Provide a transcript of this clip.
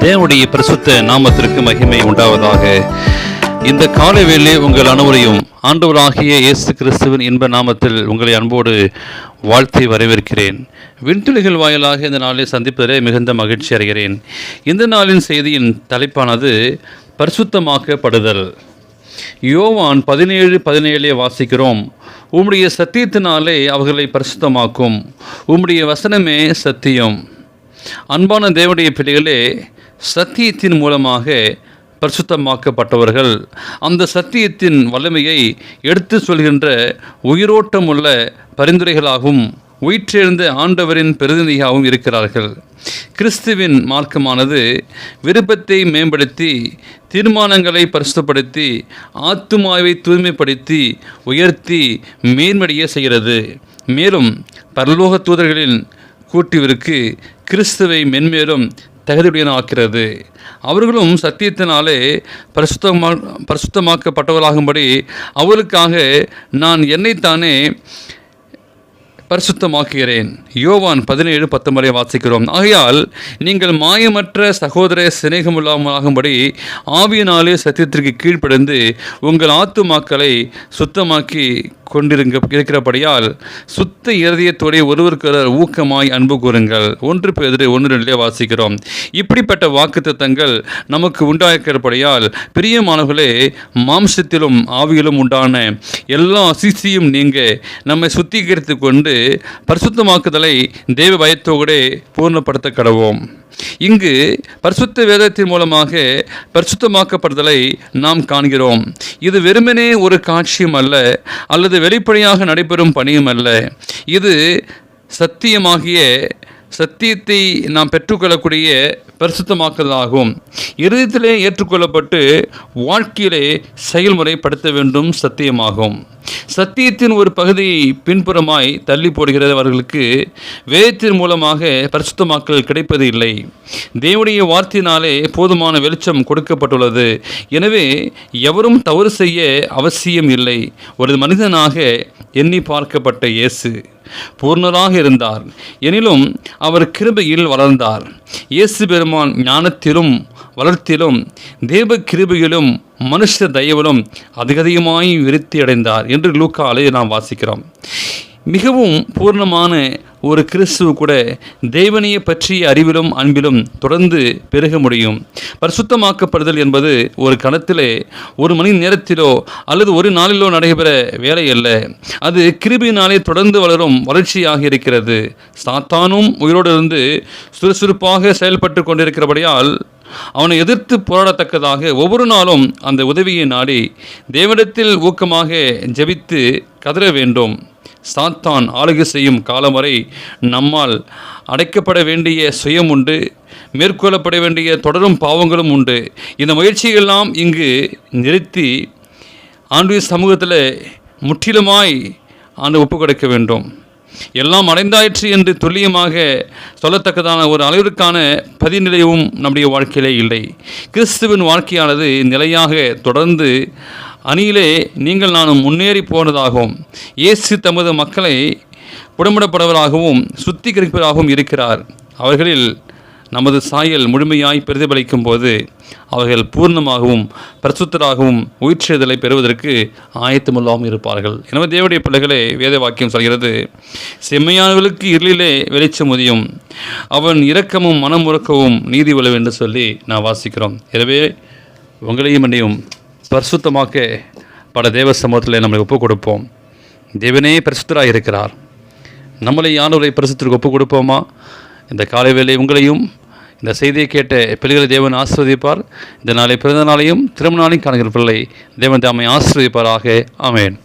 தேவனுடைய பிரசுத்த நாமத்திற்கு மகிமை உண்டாவதாக. இந்த காலை வேளை உங்கள் அனைவரையும் ஆண்டவராகிய இயேசு கிறிஸ்துவின் இன்ப நாமத்தில் உங்களை அன்போடு வாழ்த்தி வரவேற்கிறேன். விண்துளிகள் வாயிலாக இந்த நாளை சந்திப்பதிலே மிகுந்த மகிழ்ச்சி அடைகிறேன். இந்த நாளின் செய்தியின் தலைப்பானது பரிசுத்தமாக்கப்படுதல். யோவான் பதினேழு பதினேழே வாசிக்கிறோம். உம்முடைய சத்தியத்தினாலே அவர்களை பரிசுத்தமாக்கும். உம்முடைய வசனமே சத்தியம். அன்பான தேவனுடைய பிள்ளைகளே சத்தியத்தின் மூலமாக பரிசுத்தமாக்கப்பட்டவர்கள் அந்த சத்தியத்தின் வல்லமையை எடுத்து சொல்கின்ற உயிரோட்டமுள்ள பரிந்துரைகளாகவும் உயிற்றெழுந்த ஆண்டவரின் பிரதிநிதியாகவும் இருக்கிறார்கள். கிறிஸ்துவின் மார்க்கமானது விருப்பத்தை மேம்படுத்தி தீர்மானங்களை பரிசுத்தப்படுத்தி ஆத்துமாவை தூய்மைப்படுத்தி உயர்த்தி மேன்மடைய செய்கிறது. மேலும் பரலோக தூதர்களின் கூட்டிவிற்கு கிறிஸ்துவை மென்மேலும் தகுதியுடையனாக்கிறது. அவர்களும் சத்தியத்தினாலே பரிசுத்தமா பரிசுத்தமாக்கப்பட்டவர்களாகும்படி அவர்களுக்காக நான் என்னைத்தானே பரிசுத்தமாக்குகிறேன். யோவான் பதினேழு பத்தொன்பதை வாசிக்கிறோம். ஆகையால் நீங்கள் மாயமற்ற சகோதர சிநேகமில்லாமலாகும்படி ஆவியினாலே சத்தியத்திற்கு கீழ்ப்படைந்து உங்கள் ஆத்துமாக்களை சுத்தமாக்கி கொண்டிருங்க இருக்கிறபடியால் சுத்த இறுதியத்தோடைய ஒருவருக்கொருவர் ஊக்கமாய் அன்பு கூறுங்கள். ஒன்று பேதிரு ஒன்று ரெண்டிலே வாசிக்கிறோம். இப்படிப்பட்ட வாக்கு தத்தங்கள் நமக்கு உண்டாக்கிறபடியால் பிரியமானவர்களே மாம்சத்திலும் ஆவியிலும் உண்டான எல்லா அசிசியும் நீங்க நம்மை சுத்திகரித்து கொண்டு பரிசுத்தமாக்குதலை தேவ பயத்தோடு பூர்ணப்படுத்த கடவோம் இங்கு பரிசுத்த வேதத்தின் மூலமாக பரிசுத்தமாக்கப்படுதலை நாம் காண்கிறோம். இது வெறுமனே ஒரு காட்சியும் அல்ல அல்லது வெளிப்படையாக நடைபெறும் பணியும் அல்ல. இது சத்தியமாகிய சத்தியத்தை நாம் பெற்றுக்கொள்ளக்கூடிய பரிசுத்தமாக்குதலாகும். இறுதியிலே ஏற்றுக்கொள்ளப்பட்டு வாழ்க்கையிலே செயல்முறைப்படுத்த வேண்டும் சத்தியமாகும். சத்தியத்தின் ஒரு பகுதியை பின்புறமாய் தள்ளி போடுகிறவர்களுக்கு வேதத்தின் மூலமாக பரிசுத்தமாக்கல் கிடைப்பது இல்லை. தேவனுடைய வார்த்தையினாலே போதுமான வெளிச்சம் கொடுக்கப்பட்டுள்ளது. எனவே எவரும் தவறு செய்ய அவசியம் இல்லை. ஒரு மனிதனாக எண்ணி பார்க்கப்பட்ட இயேசு பூர்ணராக இருந்தார். எனினும் அவர் கிருபையில் வளர்ந்தார். இயேசு பெருமான் ஞானத்திலும் வளர்த்திலும் தேவ கிருபையிலும் மனுஷ தயவிலும் அதிகதிகமாய் விருத்தி அடைந்தார் என்று லூக்காலே நாம் வாசிக்கிறோம். மிகவும் பூர்ணமான ஒரு கிறிஸ்துவ கூட தேவனையை பற்றிய அறிவிலும் அன்பிலும் தொடர்ந்து பெருக முடியும். பரிசுத்தமாக்கப்படுதல் என்பது ஒரு கணத்திலே ஒரு மணி நேரத்திலோ அல்லது ஒரு நாளிலோ நடைபெற வேலை அல்ல. அது கிருபினாலே தொடர்ந்து வளரும் வளர்ச்சியாக இருக்கிறது. சாத்தானும் உயிரோடு இருந்து சுறுசுறுப்பாக செயல்பட்டு கொண்டிருக்கிறபடியால் அவனை எதிர்த்து போராடத்தக்கதாக ஒவ்வொரு நாளும் அந்த உதவியை நாடி தேவனிடத்தில் ஊக்கமாக ஜெபித்து கதற வேண்டும். சாத்தான் ஆளுகை செய்யும் காலம் வரை நம்மால் அடைக்கப்பட வேண்டிய சுயம் உண்டு மேற்கொள்ளப்பட வேண்டிய தொடரும் பாவங்களும் உண்டு. இந்த முயற்சியெல்லாம் இங்கு நிறுத்தி ஆண்டு சமூகத்தில் முற்றிலுமாய் ஆண்டு ஒப்பு கொடுக்க வேண்டும். எல்லாம் அடைந்தாயிற்று என்று துல்லியமாக சொல்லத்தக்கதான ஒரு அளவிற்கான பதிநிலையும் நம்முடைய வாழ்க்கையிலே இல்லை. கிறிஸ்துவின் வாழ்க்கையானது நிலையாக தொடர்ந்து அணியிலே நீங்கள் நானும் முன்னேறி போனதாகவும் இயேசு தமது மக்களை புடமிடப்படுவதாகவும் சுத்திகரிப்பதாகவும் இருக்கிறார். அவர்களில் நமது சாயல் முழுமையாய் பிரதிபலிக்கும் போது அவர்கள் பூர்ணமாகவும் பிரசுத்தராகவும் உயிர்ச்செழுதலை பெறுவதற்கு ஆயத்தமில்லாமல் இருப்பார்கள். எனவே தேவடைய பிள்ளைகளே வேத வாக்கியம் சொல்கிறது செம்மையானவர்களுக்கு இருளிலே வெளிச்சம் உதியும். அவன் இரக்கமும் மனம் உறக்கவும் நீதி உழவு என்று சொல்லி நான் வாசிக்கிறோம். எனவே உங்களையும் என்னையும் பரிசுத்தமாக்க பல தேவ சமூகத்தில் நம்மளை ஒப்புக் கொடுப்போம் தேவனே பரிசுத்தராக இருக்கிறார். நம்மளை யானவரை பரிசுத்திற்கு ஒப்புக் கொடுப்போமா இந்த காலை வேலை உங்களையும் இந்த செய்தியை கேட்ட பிள்ளைகளை தேவன் ஆசிர்வதிப்பார். இந்த நாளை பிறந்த நாளையும் திருமண நாளையும் காணுகிற பிள்ளை தேவன் தாமை ஆஸ்வதிப்பாராக ஆமேன்.